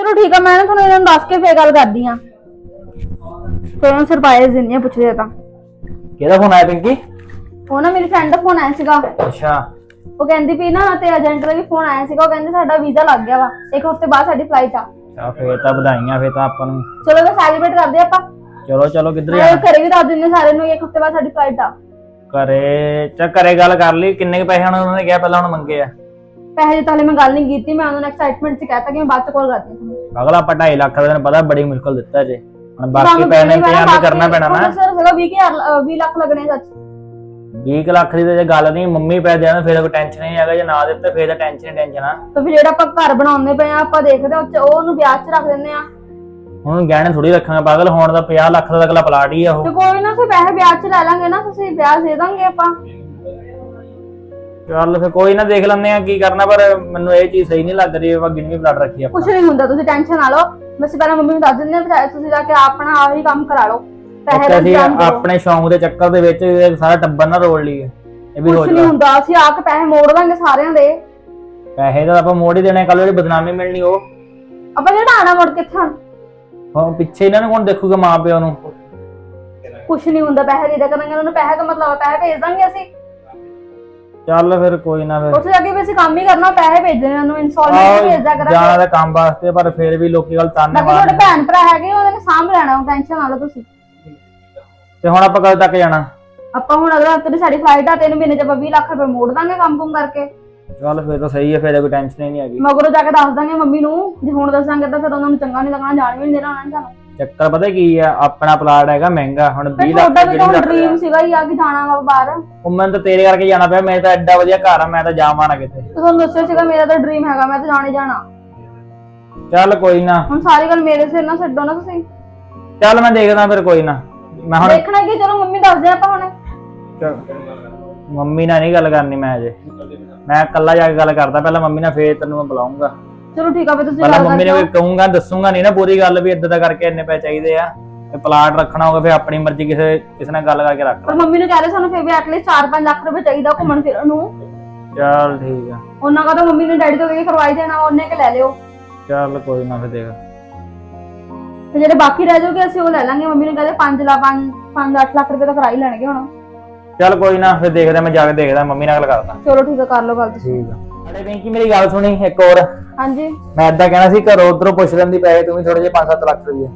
ਚਲੋ ਠੀਕ ਆ ਮੈਂ ਨਾ ਤੁਹਾਨੂੰ ਇਹਨਾਂ ਨੂੰ ਦੱਸ ਕੇ ਫੇਰ ਗੱਲ ਕਰਦੀ ਆ ਤੁਹਾਨੂੰ ਸਰਪ੍ਰਾਈਜ਼ ਦਿੰਦੀ ਆ ਪੁੱਛਦੇ ਤਾਂ। ਕਿਹਦਾ ਫੋਨ ਆਇਆ ਪਿੰਕੀ? ਉਹ ਨਾ ਮੇਰੀ ਫਰੈਂਡ ਦਾ ਫੋਨ ਆਇਆ ਸੀਗਾ। ਅੱਛਾ। ਉਹ ਕਹਿੰਦੀ ਵੀ ਨਾ ਤੇ ਏਜੰਟ ਦਾ ਵੀ ਫੋਨ ਆਇਆ ਸੀਗਾ ਉਹ ਕਹਿੰਦੇ ਸਾਡਾ ਵੀਜ਼ਾ ਲੱਗ ਗਿਆ ਵਾ ਇੱਕ ਹਫ਼ਤੇ ਬਾਅਦ ਸਾਡੀ ਫਲਾਈਟ ਆ। ਚਾ ਫੇਰ ਤਾਂ ਵਧਾਈਆਂ ਫੇਰ ਤਾਂ ਆਪਾਂ ਨੂੰ। ਚਲੋ ਮੈਂ ਸੈਲੀਬ੍ਰੇਟ ਕਰਦੇ ਆਪਾਂ। ਚਲੋ ਚਲੋ ਕਿੱਧਰ ਨਾਲੇ ਜਾਣਾ? ਘਰੇ ਵੀ ਦੱਸ ਦਿੰਦੇ ਸਾਰਿਆਂ ਨੂੰ ਇੱਕ ਹਫ਼ਤੇ ਬਾਅਦ ਸਾਡੀ ਫਲਾਈਟ ਆ। ਘਰੇ ਚਾ ਗੱਲ ਕਰ ਲਈ ਕਿੰਨੇ ਕੁ ਪੈਸੇ ਉਹਨਾਂ ਨੇ ਕਿਹਾ ਪਹਿਲਾਂ ਹੁਣ ਮੰਗੇ ਆ। ਪੈਸੇ ਦੀ ਤਾਂ ਹਲੇ ਮੈਂ ਗੱਲ ਨਹੀਂ ਕੀਤੀ ਮੈਂ ਉਹਨਾਂ ਨੂੰ ਐਕਸਾਈਟਮੈਂਟ ਚ ਕਹਿਤਾ ਕਿ ਮੈਂ ਬਾਅਦ ਚ ਕਾਲ ਕਰਦੀ ਹਾਂ ਅਗਲਾ ਆਪਾਂ 2.5 ਲੱਖ ਦਾ ਤੈਨੂੰ ਪਤਾ ਬੜੀ ਮੁਸ਼ਕਲ ਦਿੱਤਾ ਜੇ। ਹੁਣ ਬਾਕੀ ਪੈਸੇ ਦਾ ਇੰਤਜ਼ਾਮ ਵੀ ਕਰਨਾ ਪੈਣਾ ਨਾ। ਸਰ ਸੀਗਾ 20000 20 ਲੱਖ ਲੱਗਣੇ ਸੱਚ। 20 ਕੁ ਲੱਖ ਦੀ ਤਾਂ ਜੇ ਗੱਲ ਨਹੀਂ ਮੰਮੀ ਪੈ ਜਾਣ ਫਿਰ ਕੋਈ ਟੈਨਸ਼ਨ ਨਹੀਂ ਹੈਗਾ ਜੇ ਨਾ ਦਿੱਤੇ ਫਿਰ ਤਾਂ ਟੈਨਸ਼ਨ ਹੀ ਟੈਨਸ਼ਨ ਆ। ਤਾਂ ਫਿਰ ਜਿਹੜਾ ਆਪਾਂ ਘਰ ਬਣਾਉਂਦੇ ਪਏ ਆ ਆਪਾਂ ਦੇਖਦੇ ਹਾਂ ਉਹ 'ਚ ਉਹਨੂੰ ਵਿਆਜ ਚ ਰੱਖ ਦਿੰਦੇ ਆ। ਹੁਣ ਗਹਿਣੇ ਥੋੜੀ ਰੱਖਾਂਗੇ ਪਾਗਲ ਹੋਣ ਦਾ 50 ਲੱਖ ਦਾ ਅਗਲਾ ਪਲਾਟ ਹੀ ਆ ਉਹ। ਤੇ ਕੋਈ ਨਾ ਫਿਰ ਪੈਸੇ ਵਿਆਜ ਚ ਲੈ ਲਾਂਗੇ ਨਾ ਤੁਸੀਂ ਵਿਆਜ ਦੇ ਦਾਂਗੇ ਆਪਾਂ। ਚੱਲ ਫਿਰ ਕੋਈ ਨਾ ਦੇਖ ਲੈਂਦੇ ਆ ਕੀ ਕਰਨਾ ਪਰ ਮੈਨੂੰ ਇਹ ਚੀਜ਼ ਸਹੀ ਨਹੀਂ ਲੱਗ ਰਹੀ ਆਪਾਂ ਗਿਣਵੀਂ ਪਲਾਟ ਰੱਖੀ ਕੁਛ ਆਪਾਂ ਨਹੀਂ ਹੁੰਦਾ ਤੁਸੀਂ ਟੈਨਸ਼ਨ ਨਾ ਲਓ। ਬਸ ਪਹਿਲਾਂ ਮੰਮੀ ਨੂੰ ਦੱਸ ਦਿੰਦੇ ਆ ਫਿਰ ਤੁਸੀਂ ਜਾ ਕੇ ਆਪਣਾ ਆਹੀ ਕੰਮ ਕਰਾ ਲਓ। ਪੈਸੇ ਦਾ ਅਸੀਂ ਇੰਤਜ਼ਾਮ ਕਰੋ। ਆਪਣੇ ਸ਼ੌਂਕ ਦੇ ਚੱਕਰ ਦੇ ਵਿੱਚ ਇਹ ਸਾਰਾ ਟੱਬਰ ਨਾ ਰੋਲ ਲਈਏ ਇਹ ਵੀ ਕੁਛ ਸੋਚ ਨਹੀਂ ਹੁੰਦਾ ਅਸੀਂ ਆ ਕੇ ਪੈਸੇ ਮੋੜ ਦਾਂਗੇ ਸਾਰਿਆਂ ਦੇ। ਪੈਸੇ ਤਾਂ ਆਪਾਂ ਮੋੜ ਹੀ ਦੇਣੇ ਕੱਲ ਜਿਹੜੀ ਬਦਨਾਮੀ ਮਿਲਣੀ ਉਹ। ਆਪਾਂ ਜਿਹੜਾ ਆਣਾ ਮੁੜ ਕਿੱਥੇ ਹੁਣ। ਹੁਣ ਪਿੱਛੇ ਇਹਨਾਂ ਨੂੰ ਕੌਣ ਦੇਖੂਗਾ ਮਾਂ ਪਿਓ ਨੂੰ? ਕੁਛ ਨਹੀਂ ਹੁੰਦਾ ਪੈਸੇ ਦੇ ਦਿਆ ਕਰਾਂਗੇ ਉਹਨਾਂ ਨੂੰ ਪੈਸੇ ਦਾ ਮਤਲਬ ਆ, ਪੈਸੇ ਭੇਜ ਦਾਂਗੇ ਅਸੀਂ। ਚੱਲ ਫਿਰ ਕੋਈ ਨਾ ਫਿਰ। ਉੱਥੇ ਜਾ ਕੇ ਵੀ ਅਸੀਂ ਕੰਮ ਹੀ ਕਰਨਾ ਪੈਸੇ ਭੇਜਣੇ ਉਹਨਾਂ ਨੂੰ ਇਨਸਟਾਲਮੈਂਟ ਭੇਜ ਦਿਆ ਕਰਾਂਗੇ। ਜਾਣਾ ਤਾਂ ਕੰਮ ਵਾਸਤੇ ਪਰ ਫਿਰ ਵੀ ਲੋਕੀ ਗੱਲ ਤਾਨੇ ਬਾਕੀ ਤੁਹਾਡੇ ਮਾਰਦੇ ਭੈਣ ਭਰਾ ਹੈਗੇ ਉਹਨਾਂ ਨੇ ਸਾਂਭ ਲੈਣਾ ਟੈਨਸ਼ਨ ਨਾ ਲਓ ਤੁਸੀਂ। ਤੇ ਹੁਣ ਆਪਾਂ ਕਦੋਂ ਤੱਕ ਜਾਣਾ? ਆਪਾਂ ਹੁਣ ਅਗਰ ਹਫ਼ਤੇ ਦੀ ਸਾਡੀ ਫਲਾਈਟ ਆ ਤਿੰਨ ਮਹੀਨੇ ਚ ਆਪਾਂ 20 ਲੱਖ ਰੁਪਏ ਮੋੜ ਦਾਂਗੇ ਕੰਮ ਕੁਮ ਕਰਕੇ। ਚੱਲ ਫਿਰ ਤਾਂ ਸਹੀ ਹੈ ਫਿਰ ਕੋਈ ਟੈਨਸ਼ਨ ਹੀ ਨਹੀਂ ਹੈਗੀ। ਮਗਰੋਂ ਜਾ ਕੇ ਦੱਸ ਦਾਂਗੇ ਮੰਮੀ ਨੂੰ ਜੇ ਹੁਣ ਦੱਸਾਂਗੇ ਤਾਂ ਫਿਰ ਉਹਨਾਂ ਨੂੰ ਚੰਗਾ ਨਹੀਂ ਲੱਗਣਾ ਜਾਣ ਵੀ ਨਹੀਂ ਦੇਣਾ ਉਹਨਾਂ ਨੇ ਸਾਨੂੰ ਚੱਕਰ ਪਤਾ ਕੀ ਆ ਆਪਣਾ ਪਲਾਟ ਹੈਗਾ ਮਹਿੰਗਾ ਹੁਣ 20 ਫਿਰ ਲੱਖ ਵੀ ਜਿਹੜੀ ਡ੍ਰੀਮ ਸੀਗਾ ਆ ਕਿ ਜਾਣਾ ਵਾ ਬਾਹਰ। ਉਹ ਮੈਨੂੰ ਤਾਂ ਤੇਰੇ ਕਰਕੇ ਜਾਣਾ ਪਿਆ ਮੇਰੇ ਤਾਂ ਐਡਾ ਵਧੀਆ ਘਰ ਆ ਮੈਂ ਤਾਂ ਜਾਵਾਂ ਨਾ ਕਿਤੇ। ਤੁਹਾਨੂੰ ਦੱਸਿਆ ਸੀਗਾ ਮੇਰਾ ਤਾਂ ਡ੍ਰੀਮ ਹੈਗਾ ਮੈਂ ਤਾਂ ਜਾਣੇ ਜਾਣਾ। ਚੱਲ ਕੋਈ ਨਾ। ਹੁਣ ਸਾਰੀ ਗੱਲ ਮੇਰੇ ਸਿਰ ਨਾ ਛੱਡੋ ਨਾ ਤੁਸੀਂ। ਚੱਲ ਮੈਂ ਦੇਖਦਾ ਫਿਰ ਕੋਈ ਨਾ। ਮੈਂ ਹੁਣ ਦੇਖਣਾ ਕੀ ਚਲੋ ਮੰਮੀ ਦੱਸਦੇ ਆਪਾਂ ਹੁਣ। ਚੱਲ। ਮੰਮੀ ਨਾਲ ਨਹੀਂ ਗੱਲ ਕਰਨੀ ਮੈਂ ਅਜੇ ਮੈਂ ਇਕੱਲਾ ਜਾ ਕੇ ਗੱਲ ਕਰਦਾ ਪਹਿਲਾਂ ਮੰਮੀ ਨਾਲ ਫੇਰ ਤੈਨੂੰ ਮੈਂ ਬੁਲਾਉਂਗਾ। ਚਲੋ ਠੀਕ ਆ ਫਿਰ ਤੁਸੀਂ ਪਹਿਲਾਂ ਗੱਲ ਮੰਮੀ ਨੇ ਕਹੂੰਗਾ ਦੱਸੂਗਾ ਨਹੀਂ ਨਾ ਪੂਰੀ ਗੱਲ ਵੀ ਇਦਾਂ ਦਾ ਕਰਕੇ ਇੰਨੇ ਪੈਸੇ ਚਾਹੀਦੇ ਆ। ਤੇ ਪਲਾਟ ਰੱਖਣਾ ਹੋਗਾ ਫੇਰ ਆਪਣੀ ਮਰਜ਼ੀ ਕਿਸੇ ਕਿਸੇ ਨਾਲ ਗੱਲ ਕਰਕੇ ਰੱਖ ਪਰ ਮੰਮੀ ਨੂੰ ਕਹਿ ਰਹੇ ਸਾਨੂੰ ਫਿਰ ਵੀ ਐਟਲੀਸਟ 4-5 ਲੱਖ ਰੁਪਏ ਚਾਹੀਦਾ ਘੁੰਮਣ ਫਿਰਨ ਨੂੰ। ਚੱਲ ਠੀਕ ਆ। ਉਹਨਾਂ ਕਾ ਤਾਂ ਮੰਮੀ ਨੇ ਡੈਡੀ ਤੋਂ ਵੀ ਕਰਵਾਈ ਦੇਣਾ ਉਹਨੇ ਕਿ ਲੈ ਲਿਓ। ਚੱਲ ਕੋਈ ਨਾ ਫੇਰ ਦੇਖ। ਤੇ ਜਿਹੜੇ ਬਾਕੀ ਰਹਿ ਜਾਓਗੇ ਅਸੀਂ ਉਹ ਲੈ ਲਾਂਗੇ। ਮੰਮੀ ਨੇ ਕਹਿੰਦੇ 5 ਲਾ 5 5-8 ਲੱਖ ਰੁਪਏ ਤਾਂ ਕਰਾ ਹੀ ਲੈਣਗੇ ਹੁਣ। ਚੱਲ ਕੋਈ ਨਾ ਫੇਰ ਦੇਖਦਾ ਮੈਂ ਜਾ ਕੇ ਦੇਖਦਾ ਮੰਮੀ ਨਾਲ ਗੱਲ ਕਰਦਾ। ਚਲੋ ਠੀਕ ਆ ਕਰ ਲਓ ਗੱਲ ਤੁਸੀਂ। ਠੀਕ ਆ। ਅਰੇ ਪਿੰਕੀ ਮੇਰੀ ਗੱਲ ਸੁਣੀ ਇੱਕ ਹੋਰ। ਹਾਂਜੀ। ਮੈਂ ਏਦਾਂ ਕਹਿਣਾ ਸੀ ਘਰੋਂ ਉਧਰੋਂ ਪੁੱਛ ਲੈਂਦੀ ਪੈਸੇ ਤੂੰ ਵੀ ਥੋੜੇ ਜਿਹੇ 5-7 ਲੱਖ ਰੁਪਏ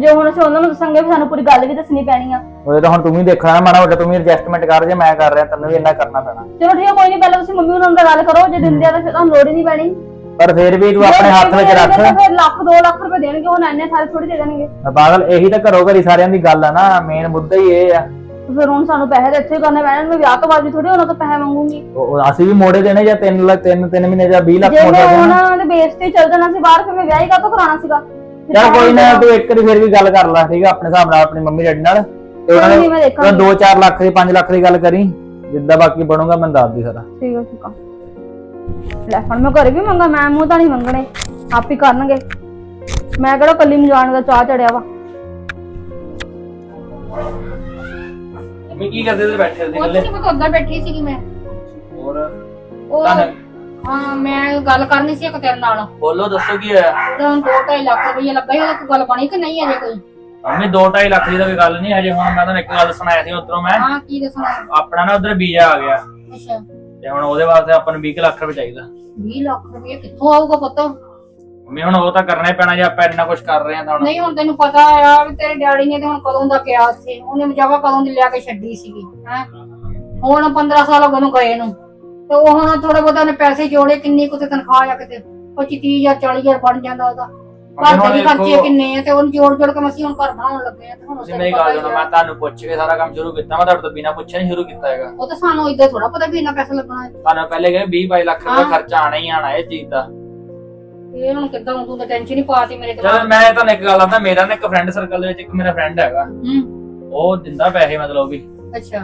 ਜੇ ਹੁਣ ਅਸੀਂ ਉਹਨਾਂ ਨੂੰ ਦੱਸਾਂਗੇ ਵੀ ਸਾਨੂੰ ਪੂਰੀ ਗੱਲ ਵੀ ਦੱਸਣੀ ਪੈਣੀ ਆ। ਉਹ ਤਾਂ ਹੁਣ ਤੂੰ ਵੀ ਦੇਖਣਾ ਨਾ ਮਾੜਾ ਮੋਟਾ ਤੂੰ ਵੀ ਐਡਜਸਟਮੈਂਟ ਕਰ ਜੇ ਮੈਂ ਕਰ ਰਿਹਾ ਤੈਨੂੰ ਵੀ ਇੰਨਾ ਕਰਨਾ ਪੈਣਾ। ਚਲੋ ਠੀਕ ਆ ਕੋਈ ਨਹੀਂ ਪਹਿਲਾਂ ਤੁਸੀਂ ਮੰਮੀ ਉਹਨਾਂ ਨਾਲ ਗੱਲ ਕਰੋ ਜੇ ਦਿੰਦੇ ਆ ਤਾਂ ਫਿਰ ਤੁਹਾਨੂੰ ਲੋੜ ਹੀ ਨਹੀਂ ਪੈਣੀ। ਪਰ ਫੇਰ ਵੀ ਤੂੰ ਆਪਣੇ ਹੱਥ ਵਿੱਚ ਰੱਖ। ਫਿਰ ਲੱਖ 2 ਲੱਖ ਰੁਪਏ ਦੇਣਗੇ ਉਹ ਇੰਨੇ ਸਾਰੇ ਥੋੜੀ ਦੇ ਦੇਣਗੇ। ਬਾਦਲ ਇਹੀ ਤਾਂ ਘਰੋਂ ਘਰੀ ਸਾਰਿਆਂ ਦੀ ਗੱਲ ਆ ਨਾ ਮੇਨ ਮੁੱਦਾ ਹੀ ਇਹ ਆ। ਤੇ ਫਿਰ ਹੁਣ ਸਾਨੂੰ ਪੈਸੇ ਤਾਂ ਇੱਥੇ ਹੀ ਕਰਨੇ ਪੈਣੇ ਮੈਂ ਵਿਆਹ ਤੋਂ ਬਾਅਦ ਵੀ ਥੋੜੀ ਉਹਨਾਂ ਤੋਂ ਪੈਸੇ ਮੰਗੂਗੀ। ਉਹ- ਉਹ ਅਸੀਂ ਵੀ ਮੋੜੇ ਦੇਣੇ ਜਾਂ 3 ਲੱਖ 3 3 ਮਹੀਨੇ ਜਾਂ 20 ਲੱਖ ਜੇ ਮੋੜ ਮੈਂ ਦੇਣਾ। ਉਹਨਾਂ ਦੇ ਬੇਸ ਤੇ ਚੱਲ ਜਾਣਾ ਸੀ ਬਾਹਰ ਫਿਰ ਮੈਂ ਵਿਆਹ ਹੀ ਕਾਹਤੋਂ ਕਰਾਉਣਾ ਸੀਗਾ? ਫਿਰ ਚੱਲ ਕੋਈ ਨਾ ਤੂੰ ਇੱਕ ਵਾਰੀ ਫੇਰ ਵੀ ਗੱਲ ਕਰ ਲੈ ਠੀਕ ਆ ਆਪਣੇ ਹਿਸਾਬ ਨਾਲ ਆਪਣੀ ਮੰਮੀ ਡੈਡੀ ਨਾਲ। ਤੇ ਉਹਨਾਂ ਕੋਈ ਨੇ ਮੈਂ ਦੇਖਾਂਗੀ। 2-4 ਲੱਖ ਦੀ 5 ਲੱਖ ਦੀ ਗੱਲ ਕਰੀ ਜਿੱਦਾਂ ਬਾਕੀ ਬਣੂਗਾ ਮੈਂ ਦੱਸ ਦੀ ਸਾਰਾ। ਠੀਕ ਆ ਠੀਕ ਆ। ਲੈ ਹੁਣ ਮੈਂ ਘਰੇ ਵੀ ਮੰਗਾ ਮੈਂ ਮੂੰਹ ਤਾਂ ਨਹੀਂ ਮੰਗਣੇ ਆਪ ਹੀ ਕਰਨਗੇ। ਮੈਂ ਕਿਹੜਾ ਕੱਲੀ ਨੂੰ ਜਾਣ ਦਾ ਚਾਹ ਚੜਿਆ ਵਾ। ਮੰਮੀ ਕੀ ਕਰਦੇ ਤੇ ਬੈਠੇ ਉਹ ਨਹੀਂ ਮੈਂ ਤਾਂ ਉੱਧਰ ਬੈਠੀ ਸੀਗੀ ਮੈਂ। ਹੋਰ ਉਹ ਹਾਂ। ਮੈਂ ਗੱਲ ਕਰਨੀ ਸੀ ਇੱਕ ਤੇਰੇ ਨਾਲ। ਬੋਲੋ ਦੱਸੋ ਕੀ ਹੋਇਆ? ਤਾਂ 2.5 ਲੱਖ ਰੁਪਏ ਲੱਗਾ ਸੀ ਉਹਦੇ ਕੋਈ ਗੱਲ ਬਣੀ ਕਿ ਨਹੀਂ ਅਜੇ ਕੋਈ? ਮੰਮੀ 2-2.5 ਲੱਖ ਦੀ ਤਾਂ ਕੋਈ ਗੱਲ ਨਹੀਂ ਹਜੇ ਹੁਣ ਮੈਂ ਤੁਹਾਨੂੰ ਇੱਕ ਗੱਲ ਸੁਣਾਇਆ ਸੀ ਉਧਰੋਂ ਮੈਂ। ਹਾਂ ਕੀ ਦੱਸਣਾ ਆਪਣਾ ਨਾ ਉਧਰ ਵੀਜ਼ਾ ਆ ਗਿਆ। ਅੱਛਾ। ਤੇ ਹੁਣ ਉਹਦੇ ਵਾਸਤੇ ਆਪਾਂ ਨੂੰ 20 ਲੱਖ ਰੁਪਏ ਚਾਹੀਦਾ। 20 ਲੱਖ ਰੁਪਏ ਕਿੱਥੋਂ ਆਊਗਾ ਪੁੱਤ? ਮੰਮੀ ਹੁਣ ਉਹ ਤਾਂ ਕਰਨਾ ਹੀ ਪੈਣਾ ਜੇ ਆਪਾਂ ਇੰਨਾ ਕੁਝ ਕਰ ਰਹੇ ਹਾਂ ਤਾਂ ਹੁਣ ਨਹੀਂ ਹੁਣ ਤੈਨੂੰ ਪਤਾ ਆ ਵੀ ਤੇਰੇ ਡੈਡੀ ਨੇ ਤੇ ਹੁਣ ਕਦੋਂ ਦਾ ਕਿਹਾ ਉੱਥੇ ਉਹਨੇ ਮਜਾਵਾ ਕਦੋਂ ਦੀ ਲਿਆ ਕੇ ਛੱਡੀ ਸੀਗੀ ਹੈ? ਹੁਣ 15 ਸਾਲ ਹੋ ਗਏ ਨੂੰ ਗਏ ਨੂੰ। ਤੇ ਉਹ ਹੁਣ ਥੋੜਾ ਬਹੁਤਾ ਨੇ ਪੈਸੇ ਜੋੜੇ ਕਿੰਨੀ ਕੁ ਤੇ ਤਨਖਾਹ ਆ ਕਿਤੇ? 25 30000 40000 ਬਣ ਜਾਂਦਾ ਉਹਦਾ। ਘਰ ਦੇ ਵੀ ਖਰਚੇ ਕਿੰਨੇ ਆ ਤੇ ਉਹਨੂੰ ਜੋੜ ਜੋੜ ਕੇ ਅਸੀਂ ਹੁਣ ਘਰ ਬਣਾਉਣ ਲੱਗੇ ਆ ਤੇ ਹੁਣ ਤੁਸੀਂ ਮੇਰੀ ਗੱਲ ਸੁਣੋ ਆ। ਮੈਂ ਤੁਹਾਨੂੰ ਪੁੱਛ ਕੇ ਸਾਰਾ ਕੰਮ ਸ਼ੁਰੂ ਕੀਤਾ ਮੈਂ ਤੁਹਾਡੇ ਤੋਂ ਬਿਨਾਂ ਪੁੱਛਿਆ ਨਹੀਂ ਸ਼ੁਰੂ ਕੀਤਾ ਹੈਗਾ। ਉਹ ਤਾਂ ਸਾਨੂੰ ਇਦਾਂ ਥੋੜਾ ਪਤਾ ਵੀ ਇੰਨਾ ਪੈਸਾ ਲੱਗਣਾ ਹੈ। ਤੁਹਾਨੂੰ ਪਹਿਲੇ ਕਹੇ 20 22 ਲੱਖ ਰੁਪਏ। ਖਰਚਾ ਆਣਾ ਹੀ ਆਣਾ ਇਹ ਚੀਜ਼ ਦਾ। ਇਹ ਹੁਣ ਕਿੱਦਾਂ ਤੂੰ ਤਾਂ ਟੈਨਸ਼ਨ ਹੀ ਪਾਤੀ ਮੇਰੇ ਚਲੋ ਦਿਮਾਗ ਮੈਂ ਤੁਹਾਨੂੰ ਇੱਕ ਗੱਲ ਦੱਸਦਾ ਮੇਰਾ ਨਾ ਇੱਕ ਫਰੈਂਡ ਸਰਕਲ ਦੇ ਵਿੱਚ ਇੱਕ ਮੇਰਾ ਫਰੈਂਡ ਹੈਗਾ। ਹੂੰ। ਉਹ ਦਿੰਦਾ ਪੈਸੇ ਮਤਲਬ ਵੀ। ਅੱਛਾ।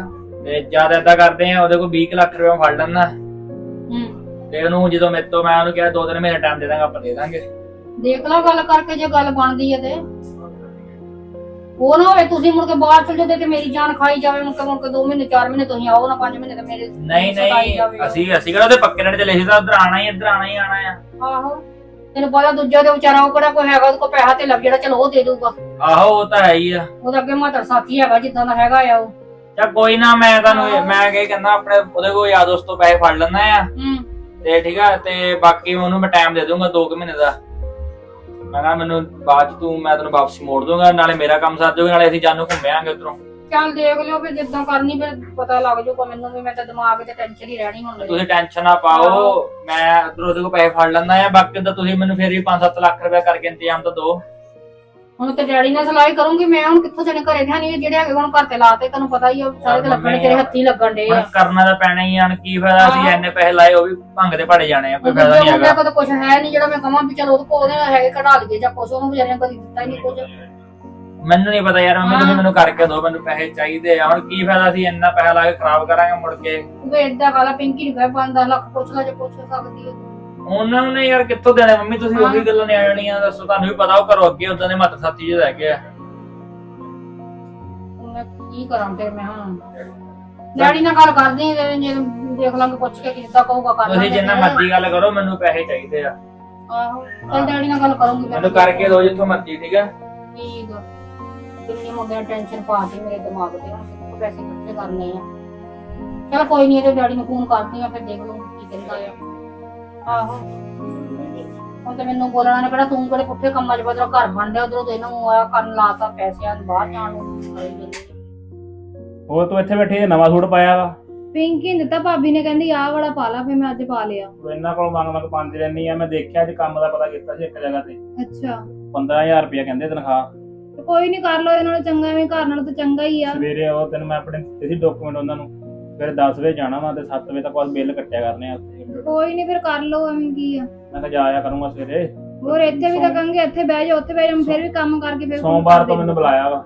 ਤੇ ਜਦ ਏਦਾਂ ਕਰਦੇ ਆ ਉਹਦੇ ਕੋਲ 20 ਕੁ ਲੱਖ ਰੁਪਏ ਫੜ ਲੈਣਾ ਹੂੰ। ਤੇ ਉਹਨੂੰ ਜਦੋਂ ਮੇਰੇ ਤੋਂ ਮੈਂ ਉਹਨੂੰ ਕਿਹਾ ਦੋ ਤਿੰਨ ਮਹੀਨੇ ਟਾਈਮ ਦੇ ਦਾਂਗਾ ਆਪਾਂ ਦੇ ਦਾਂਗੇ। ਦੇਖ ਲਾ ਗੱਲ ਕਰਕੇ ਜੇ ਗੱਲ ਬਣਦੀ ਹੈ ਤੇ। ਉਹ ਨਾ ਹੋਵੇ ਤੁਸੀਂ ਮੁੜ ਕੇ ਬਾਹਰ ਚਲ ਜਾਂਦੇ ਤੇ ਮੇਰੀ ਜਾਨ ਖਾਈ ਜਾਵੇ ਮੁੜ ਕੇ ਮੁੜ ਕੇ 2 ਮਹੀਨੇ 4 ਮਹੀਨੇ ਤੁਸੀਂ ਆਓ ਨਾ 5 ਮਹੀਨੇ ਤੇ ਮੇਰੇ ਨਹੀਂ ਸਤਾਈ ਨਹੀਂ ਜਾਵੇ। ਅਸੀਂ ਅਸੀਂ ਕਿਹੜਾ ਉਹਦੇ ਪੱਕੇ ਸੀ ਤਾਂ ਉਧਰ ਆਣਾ ਹੀ ਇੱਧਰ ਆਣਾ ਹੀ ਆਣਾ ਆ। ਆਹੋ। ਤੈਨੂੰ ਪਤਾ ਦੂਜਾ ਦੇ ਵਿਚਾਰਾ ਉਹ ਕਿਹੜਾ ਕੋਈ ਹੈਗਾ ਉਹਦੇ ਕੋਲ ਪੈਸਾ ਤੇ ਲੱਗ ਜਿਹੜਾ ਚਲੋ ਉਹ ਦੇ ਦੂਗਾ ਆਹੋ ਉਹ ਤਾਂ ਹੈ ਹੀ ਆ। ਉਹਦਾ ਅੱਗੇ ਮਾਤਰ ਸਾਥੀ ਹੈਗਾ ਜਿੱਦਾਂ ਦਾ ਹੈਗਾ ਆ ਉਹ। ਚਾ ਕੋਈ ਨਾ ਮੈਂ ਤੁਹਾਨੂੰ ਮੈਂ ਕੀ ਕਹਿੰਦਾ ਆਪਣੇ ਉਹਦੇ ਕੋਲ ਯਾਦ ਦੋਸਤ ਤੋਂ ਪੈਸੇ ਫੜ ਲੈਣਾ ਆ। ਹੂੰ। ਤੇ ਠੀਕ ਆ ਤੇ ਬਾਕੀ ਉਹਨੂੰ ਮੈਂ ਟਾਈਮ ਦੇ ਦੂੰਗਾ 2 ਕੁ ਮਹੀਨੇ ਦਾ। ਮੈਂ ਕਿਹਾ ਮੈਨੂੰ ਬਾਅਦ ਚ ਤੂੰ ਮੈਂ ਤੈਨੂੰ ਵਾਪਸ ਮੋੜ ਦੂੰਗਾ ਨਾਲੇ ਮੇਰਾ ਕੰਮ ਸਰ ਜਾਊਗਾ ਨਾਲੇ ਅਸੀਂ ਜਾਨੂੰ ਘੁੰਮਿਆਂਗੇ ਉਧਰੋਂ। ਚੱਲ ਦੇਖ ਲਿਓ ਫਿਰ ਜਿੱਦਾਂ ਕਰਨੀ ਫਿਰ ਪਤਾ ਲੱਗ ਜਾਊਗਾ ਮੈਨੂੰ ਵੀ ਮੈਂ ਤਾਂ ਦਿਮਾਗ ਤੇ ਟੈਨਸ਼ਨ ਹੀ ਰਹਿਣੀ ਹੁਣ। ਤੁਸੀਂ ਟੈਨਸ਼ਨ ਨਾ ਪਾਓ ਮੈਂ ਉਧਰੋਂ ਉਹਦੇ ਕੋਲ ਪੈਸੇ ਫੜ ਲੈਂਦਾ ਆ ਬਾਕੀ ਤਾਂ ਤੁਸੀਂ ਮੈਨੂੰ ਫੇਰ ਵੀ 5-7 ਲੱਖ ਰੁਪਏ ਕਰਕੇ ਇੰਤਜ਼ਾਮ ਤਾਂ ਦਿਓ। ਹੁਣ ਤੇ ਡੈਡੀ ਨਾਲ ਸਲਾਹ ਹੀ ਕਰੂੰਗੀ ਮੈਂ ਹੁਣ ਕਿੱਥੋਂ ਜਣੇ ਘਰੇ ਧਿਆਨੀ ਜਿਹੜੇ ਹੈਗੇ ਹੁਣ ਘਰ ਤੇ ਲਾਤੇ ਤੈਨੂੰ ਪਤਾ ਹੀ ਆ ਸਾਰੇ ਤੇ ਲੱਗਣੇ ਤੇਰੇ ਹੱਥੀ ਲੱਗਣ ਹੁਣ ਆ। ਕਰਨਾ ਤਾਂ ਪੈਣਾ ਹੀ ਆ ਹੁਣ ਕੀ ਫਾਇਦਾ ਅਸੀਂ ਇੰਨੇ ਪੈਸੇ ਲਾਏ ਉਹ ਵੀ ਭੰਗ ਦੇ ਭਾੜੇ ਜਾਣੇ ਆ ਕੋਈ ਫਾਇਦਾ ਨਹੀਂ ਹੈਗਾ। ਕੋਲ ਤਾਂ ਕੁਝ ਹੈ ਨਹੀਂ ਜਿਹੜਾ ਮੈਂ ਕਹਾਂ ਵੀ ਚਲ ਉਹਦੇ ਕੋਲ ਉਹਦੇ ਹੈਗੇ ਕਢਾ ਲਈਏ ਜਾਂ ਕੁਛ ਉਹਨੂੰ ਵਿਚਾਰੇ ਨੇ ਕਦੀ ਦਿੱਤਾ ਹੀ ਨਹੀਂ ਕੁਝ ਮੈਨੂੰ ਨਹੀਂ ਪਤਾ ਯਾਰ ਮੰਮੀ ਤੁਸੀਂ। ਮੈਨੂੰ ਕਰਕੇ ਦਿਓ ਮੈਨੂੰ ਪੈਸੇ ਚਾਹੀਦੇ ਆ। ਹੁਣ ਕੀ ਫਾਇਦਾ ਅਸੀਂ ਇੰਨਾ ਪੈਸਾ ਲਾ ਕੇ ਖਰਾਬ ਕਰਾਂਗੇ ਮੁੜ ਕੇ? ਉਹ ਏਦਾਂ ਕਾਲਾ ਪਿੰਕੀ ਨਹੀਂ ਪੈ 5 ਲੱਖ ਪੁੱਛ ਲਾ ਜੇ ਪੁੱਛ ਸਕਦੀ ਹੈ ਉਹਨਾਂ ਨੂੰ ਯਾਰ ਕਿੱਥੋਂ ਦੇਣੇ? ਮੰਮੀ ਤੁਸੀਂ ਉਹੀ ਗੱਲਾਂ ਨਹੀਂ ਆਣੀਆਂ ਦੱਸੋ ਤੁਹਾਨੂੰ ਵੀ ਪਤਾ ਉਹ ਘਰੋਂ ਅੱਗੇ ਉਦਾਂ ਦੇ ਮੱਤ ਸਾਥੀ ਜਿਹੇ ਰਹਿ ਗਏ ਆ। ਹੁਣ ਮੈਂ ਕੀ ਕਰਾਂ ਫਿਰ ਮੈਂ ਹੁਣ ਡੈਡੀ ਨਾਲ ਗੱਲ ਕਰਦੀ ਹਾਂ ਜੇ ਦੇਖ ਲਾਂਗੇ ਪੁੱਛ ਕੇ ਕਿੱਦਾਂ ਕਹੂਗਾ ਕਰ ਤੁਸੀਂ ਜਿੰਨਾ ਮਰਜ਼ੀ ਗੱਲ ਕਰੋ ਮੈਨੂੰ ਪੈਸੇ ਚਾਹੀਦੇ ਆ। ਆਹੋ ਚੱਲ ਡੈਡੀ ਨਾਲ ਗੱਲ ਕਰੂੰਗੀ ਮੈਂ। ਮੈਨੂੰ ਕਰਕੇ ਦਿਓ ਜਿੱਥੋਂ ਮਰਜ਼ੀ ਠੀਕ ਆ? ਠੀਕ ਆ। ਕਿੰਨੀ ਮੁੰਡਿਆਂ ਟੈਨਸ਼ਨ ਪਾਤੀ ਮੇਰੇ ਦਿਮਾਗ ਤੇ ਹੁਣ ਕਿੱਥੋਂ ਪੈਸੇ ਇਕੱਠੇ ਕਰਨੇ ਆ। ਚਲ ਕੋਈ ਨਹੀਂ ਇਹਦੇ ਡੈਡੀ ਨੂੰ ਫੋਨ ਕਰਦੀ ਆ ਫਿਰ ਦੇਖ ਲਊਂਗੀ ਕੀ ਕਹਿੰਦਾ ਆ। ਆਹੋ। ਹੁਣ ਤੇ ਮੈਨੂੰ ਬੋਲਣਾ ਨੇ ਕਿਹੜਾ ਤੂੰ ਕਿਹੜੇ ਪੁੱਠੇ ਕੰਮਾਂ 'ਚ ਬਦਲ ਘਰ ਬਣ ਲਿਆ ਉਧਰੋਂ ਤੇ ਇਹਨੂੰ ਆਇਆ ਕਰਨ ਲਾਤਾ ਪੈਸਿਆਂ ਨੂੰ ਬਾਹਰ ਜਾਣ ਨੂੰ। ਹੋਰ ਤੂੰ ਇੱਥੇ ਬੈਠੀ ਨਵਾਂ ਸੂਟ ਪਾਇਆ ਵਾ। ਪਿੰਕੀ ਨੇ ਦਿੱਤਾ ਭਾਬੀ ਨੇ ਕਹਿੰਦੀ ਆਹ ਵਾਲਾ ਪਾ ਲਾ ਫਿਰ ਮੈਂ ਅੱਜ ਪਾ ਲਿਆ। ਤੂੰ ਇਹਨਾਂ ਕੋਲ ਮੰਗ ਮੰਗ ਪਾਉਂਦੀ ਰਹਿੰਦੀ ਆ ਮੈਂ ਦੇਖਿਆ ਅੱਜ ਕੰਮ ਦਾ ਪਤਾ ਕੀਤਾ ਸੀ ਇੱਕ ਜਗ੍ਹਾ ਤੇ। ਅੱਛਾ। 15000 ਰੁਪਇਆ ਕਹਿੰਦੇ ਤਨਖਾਹ। ਤੇ ਕੋਈ ਨਹੀਂ ਕਰ ਲੋ ਇਹਨਾਂ ਨਾਲੋਂ ਚੰਗਾ ਐਵੇਂ ਘਰ ਨਾਲੋਂ ਤਾਂ ਚੰਗਾ ਹੀ ਆ। ਸਵੇਰੇ ਉਹ ਤੈਨੂੰ ਮੈਂ ਆਪਣੇ ਦਿੱਤੇ ਸੀ ਡਾਕੂਮੈਂਟ ਉਹਨਾਂ ਨੂੰ। ਫਿਰ 10 ਵਜੇ ਜਾਣਾ ਵਾ ਤੇ 7 ਵਜੇ ਤੱਕ ਬਸ ਬਿੱਲ ਕੱਟਿਆ ਕਰਨੇ ਆ ਉੱਥੇ। ਕੋਈ ਨਹੀਂ ਫਿਰ ਕਰ ਲੋ ਐਵੇਂ ਕੀ ਆ। ਮੈਂ ਕਿਹਾ ਜਾ ਆਇਆ ਕਰੂੰਗਾ ਸਵੇਰੇ। ਹੋਰ ਇੱਥੇ ਵੀ ਤਾਂ ਕਹਾਂਗੇ ਇੱਥੇ ਬਹਿ ਜਾ ਉੱਥੇ ਬਹਿ ਜਾ ਫਿਰ ਵੀ ਕੰਮ ਕਰਕੇ ਫਿਰ ਸੋਮਵਾਰ ਤੋਂ ਮੈਨੂੰ ਬੁਲਾਇਆ ਵਾ।